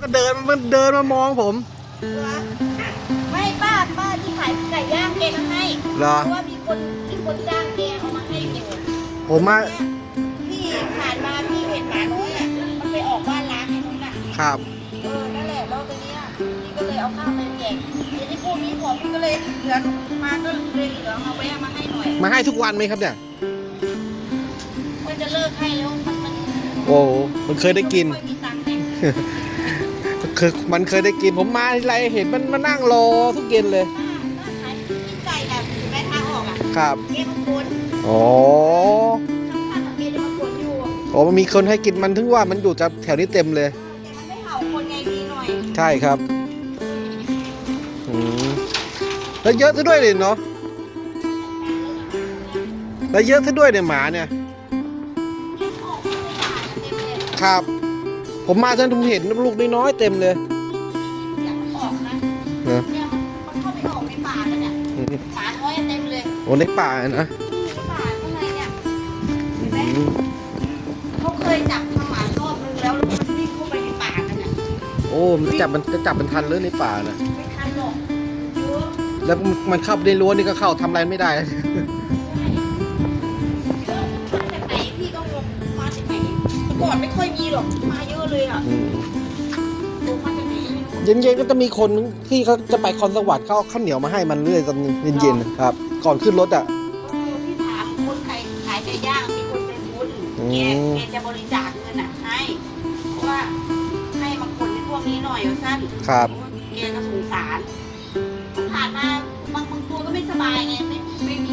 ก็เดินมันเดินมามองผม ไม่ป้าป้าที่ขายไก่ย่างแกก็ให้เหรอ เพราะว่ามีคนมีคนจ้างแกเอามาให้อยู่ผมมาพี่ผ่านมาพี่เห็นหมาน้อยอะมันไปออกบ้านล้างไอ้นู้นอะครับ เออนั่นแหละแล้วตอนเนี้ยพี่ก็เลยเอาข้าวไปแจกทีนี้พวกนี้ของพี่ก็เลยเหลือมาก็เลยเหลือเอาไว้เอามาให้หน่อยมาให้ทุกวันไหมครับเนี่ย มันจะเลิกให้แล้วมันมันโอ้มันเคยได้กินม่ค่อยมีตังค์ไง คือมันเคยได้กินผมมาทีไรเห็นมันมานั่งรอทุกเย็นเลยป้าป้าขายกินไก่แบบแม่ทางออกอะครับเกมันคนอ๋อข้างๆกับเกจะมาคนอยู่อ๋อมันมีคนให้กินมันถึงว่ามันอยู่จะแถวนี้เต็มเลย แต่มันไม่เห่าคนไงดีหน่อยใช่ครับอืมแล้วเยอะซะด้วยเลยเนาะแล้วเยอะซะด้วยเนี่ยหมาเนี่ย ออกไม่ได้เต็มเลยครับ ผมมาจนผมเห็นลูกน้อยๆเต็มเลยเสียงมันออกนะเนอะเนี่ยมันเข้าไปออกในป่ากันเนี่ยอืมหมาน้อยเต็มเลยโอ้ในป่านะในป่าข้างในเนี่ยอืมเขาเคยจับทำหมารอบนึงแล้วแล้วมันวิ่งเข้าไปในป่ากันเนี่ยโอ้มันจับมันจะจับมันทันเลยในป่านะไม่ทันหรอกเยอะแล้วมันเข้าไปในรั้วนี่ก็เข้าทำอะไรไม่ได้ เยอะมาจากไหนพี่ก็งงมาจากไหนเมื่อก่อนไม่ค่อยมีหรอกมาเยอะ เลยอะอืมดูมาจากไหนไม่รู้เย็นๆก็จะมีคนที่เขาจะไปคอนสวรรค์เขาเอาข้าวเหนียวมาให้มันเรื่อยตอนเย็นๆครับ ก่อนขึ้นรถอะเออพี่ถามคนขายขายไก่ย่างมีคนเป็นบุญอืแกมแกจะบริจาคเงินอะให้เพราะว่าให้มาขนในพวกนี้หน่อยว่าสั้นครับแกก็สงสารผ่านมาบางบางตัวก็ไม่สบายไงไม่ไม่มี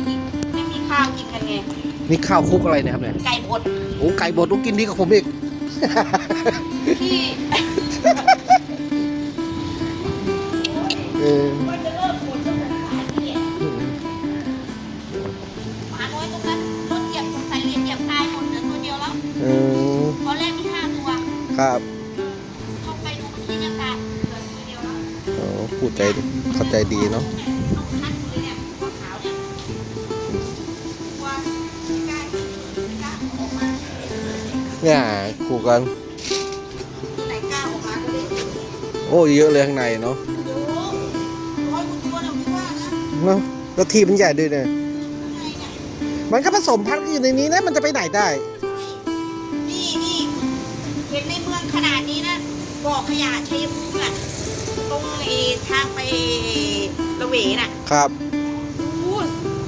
ไม่มีข้าวกินกันไงนี่ข้าวคลุกอะไรเนะครับเนี่ยไก่บดโอ้ไก่บดต้องกินดีกับผมอีก ที่เออมันจะเลิกบดก็สงสารพี่อะหมาน้อยตรงนั้นรถเหยียบสงสัยเหยียบตายหมดเหลือตัวเดียวแล้วเออตอนแรกมีห้าตัวครับเข้าไปดูเมื่อกี้ยังตายเหลือตัวเดียวแล้วโอ้พูดใจดีเข้าใจดีเนาะต้องคัดเลยเนี่ยตัวขาวเนี่ยตัวไม่กล้ากินไม่กล้าออกมา เนี่ยคู่กัน อ้เยอะเลยข้างในเนาะโอ้ร้อยกว่าตัวเราไม่ว่านะเนาะแล้วทีมันใหญ่ด้วยเนี่ยข้างในเนี่ยมันก็ผสมพันธุ์อยู่ในนี้นะมันจะไปไหนได้นี่นี่เห็นในเมืองขนาดนี้นะบ่อขยะชัยภูมิน่ะตรงไอ้ทางไประเวน่ะ ครับอู้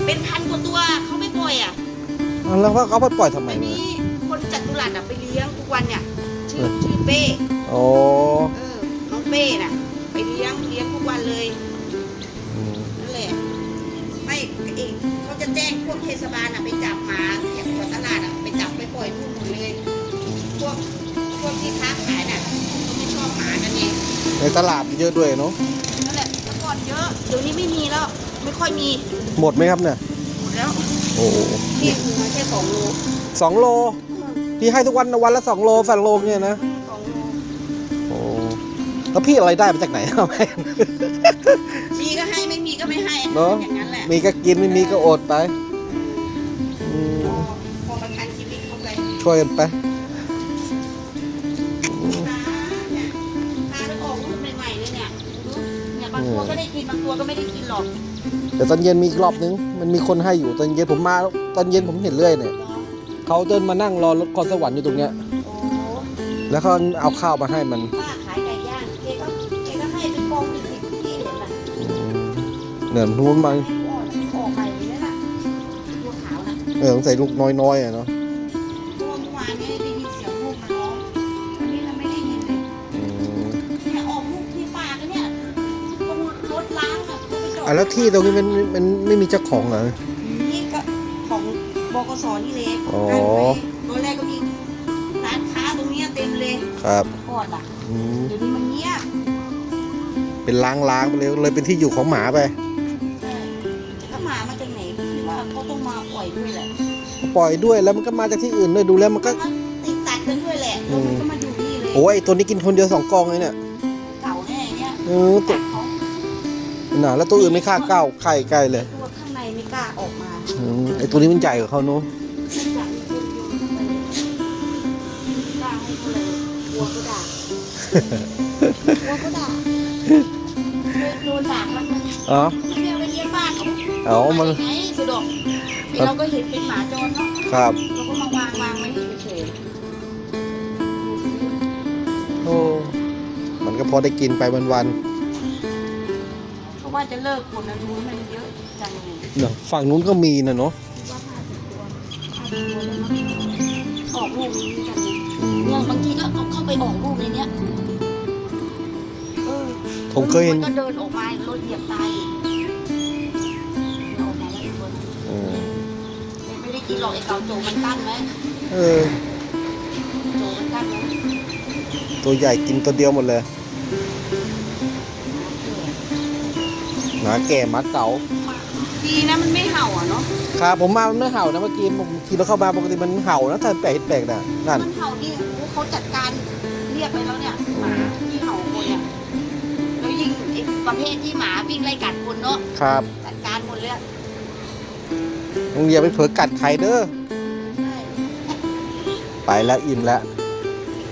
เป็นพันกว่าตัวเขาไม่ปล่อยอะแล้วว่าเขาไปปล่อยทำไมไม่เนี่มียคนจัดตุรัสอะไปเลี้ยงทุกวันเนี่ยชื่เอออชื่อเป้โอ้ เออน้องเป้น่ะ ไปเลี้ยงเลี้ยงทุกวันเลยอืมนั่นแหละไม่เองเขาจะแจ้งพวกเทศบาลอะไปจับหมาแถวตลาดอะไปจับไปปล่อยนู่นหมดเลย พวกพวกที่ค้าขายน่ะเขาไม่ชอบหมากันเองในตลาดเยอะด้วยเนาะนั่นแหละเมื่อก่อนเยอะเดี๋ยวนี้ไม่มีแล้ว ไม่ค่อยมี หมดไหมครับเนี่ยหมดแล้วโอ้พี่ถือมาแค่สองโลสองโลพี่ให้ทุกวันวันละสองโลสองโลเนี่ยนะสองโลโอ้ แล้วพี่อะไรได้มาจากไหนเอาไปมีก็ให้ไม่มีก็ไม่ให้เนอะ อย่างนั้นแหละมีก็กินไม่มีก็อดไปอืมพอพอประทันชีวิตเขาไปช่วยกันไป ตาเนี่ยตาต้องออกลูกใหม่ๆเลยเนี่ยดูเนี่ยบางตัวก็ได้กินบางตัวก็ไม่ได้กินหรอกเดี๋ยวตอนเย็นมีอีกรอบนึง มันมีคนให้อยู่ตอนเย็นผมมาตอนเย็นผมเห็นเรื่อยเนี่ย เนาะเขาเดินมานั่งรอรถคอนสวรรค์อยู่ตรงเนี้ย โอ้แล้วเขาเอาข้าวมาให้มัน ป้า เนี่ยรู้มันออกออกไปเลยน่ะตัวขาวน่ะเออสงสัยลูกน้อยๆอะเนาะตัวเมื่อวานนี้ได้ยินเสียงลูกมันร้องอันนี้เราไม่ได้ยินเลยอืมเนี่ยออกลูกที่ปากกันเนี่ยตรงรถล้างอะเขาไปจอดอะแล้วที่ตรงนี้มันมันไม่มีเจ้าของเหรอ นี่ก็ของบกสนี่เล็กอ๋อกั้นไว้ตอนแรกก็มีร้านค้าตรงเนี้ยเต็มเลยครับก่อนอะอืมเดี๋ยวนี้มันเงียบเป็นล้างๆไปเลยเลยเป็นที่อยู่ของหมาไป ปล่อยด้วย แล้วมันก็มาจากที่อื่นด้วยดูแล้วมันก็มันติดตัดกันด้วยแหละแล้วมันก็มาอยู่นี่เลยโอ้ยตัวนี้กินคนเดียวสองกองเลยเนี่ยเก่าแน่เนี่ยเออตักัวดเขาน่ะแล้วตัวอื่นไม่ฆ่าเก้าวไข่ใกล้เลยตัวข้างในไม่กล้าออกมาอืมไอตัวนี้มันใหญ่กว่าเขาเนาะไม่อยากมีคนโยนเข้าไปเลยไม่กล้าให้เขาเลยกลัวก็ด่ากลัวเขาด่าเคยโดนด่ามันอ๋อมันไม่เอาไปเลี้ยงบ้านเขาเอามันไงสุดอกที่เราก็เห็นเป็นหมาจรเนาะ ครับ เราก็มาวางวางไว้เฉยโอ้มันก็พอได้กินไปวันๆเพราะว่าจะเลิกคนนะรู้มันเยอะจังเลยๆเนอะฝั่งนู้นก็มีนะเนาะว่าห้าสิบตัวห้าสิบตัวแล้วมั้งออกลูกนี้กันเนี่ยอืมเนี่ยบางทีก็เอาเข้าไปออกลูกในเนี้ยเออผมเคยเห็น มันก็เดินออกมารถเหยียบตายอีก รอกไอ้เกาโจมันกั้นไหมเออ โจมันกั้นไหมตัวใหญ่กินตัวเดียวหมดเลยหมาแก่หมาเก่าดีนะมันไม่เห่าอะเนาะ ครับผมมามันไม่เห่านะเมื่อกี้ผมขี่รถเข้ามาปกติมันเห่านะแต่แปลกแปลกๆนะนั่นมันเห่านี่เขาจัดการเรียกไปแล้วเนี่ยหมาที่เห่าคนเนี่ยแล้วยิ่งไอ้ประเภทที่หมาวิ่งไล่กัดคนเนาะครับ มึงอย่าไปเผลอกัดใครเด้อใช่ไปแล้วอิ่มแล้ว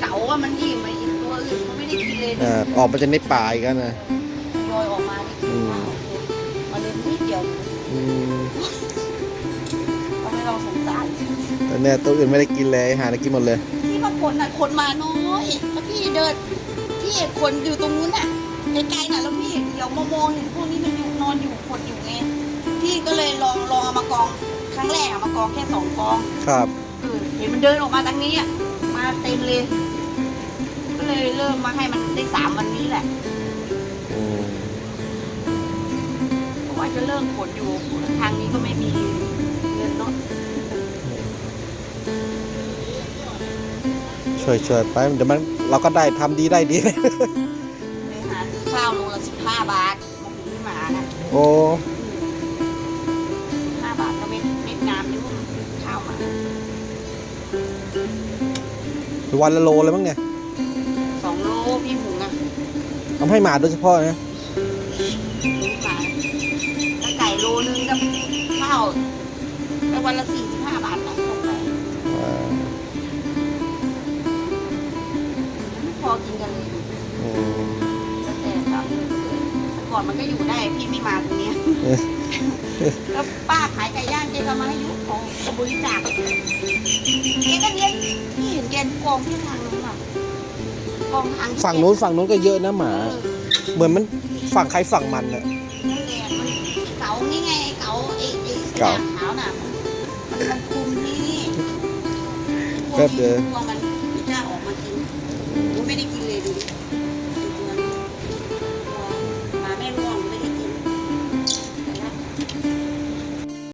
เก๋าว่ามันยิ่งไปอีกตัวอื่นมันไม่ได้กินเลยเออออกมาจะในป่าอีกแล้วนะ ลอยออกมานี่กินข้าวมันเลยนิดเดียวอืมทำให้เราสงสาร แต่เนี่ยตัวอื่นไม่ได้กินเลยหาได้กินหมดเลย ที่ว่าคนน่ะคนมาน้อยแล้วพี่เดินพี่เห็นคนอยู่ตรงนู้นน่ะไกลๆน่ะแล้วพี่เดี๋ยวมามองเห็นพวกนี้มันอยู่นอนอยู่ขดอยู่ รั้งแรกอะมากองแค่สองกองครับเออเห็นมันเดินออกมาทางนี้อะมาเต็มเลย ก็เลยเริ่มมาให้มันได้สามวันนี้แหละอืมเพราะว่าจะเลิกขนอยู่ทางนี้ก็ไม่มีเงินเนาะช่วยช่วยไปเดี๋ยวมันเราก็ได้ทำดีได้ดี ไปหาซื้อข้าวโลละสิบห้าบาทมาหุงให้หมานะโอ้ วันละโลเลยมั้งเนี่ยสองโลพี่หุงอะทำให้หมาโดยเฉพาะนะหุงให้หมาถ้าไก่โลนึงกับข้าวไปวันละสี่สิบห้าบาทนะตกไปอ่าไม่พอกินกันเลยอืมแล้วแต่ตามเลยแต่ก่อนมันก็อยู่ได้พี่ไม่มาตรงเนี้ยเออแล้วป้าขายไก่ย่างแกก็มาให้ยุของบริจาคแกก็เลี้ยงพี่ เย็นกองที่ทางนู้นอะกองทางฝั่งนู้นฝั่งนู้นก็เยอะนะหมา เหมือนมันฝั่งใครฝั่งมันอนั่นะเก๋านี่ไงเก๋าไอ้ไอ้สนาขาวน่ะมันคุมที่นี่กลัวมันกลัวมันจะออกมากินกูไม่ได้กิน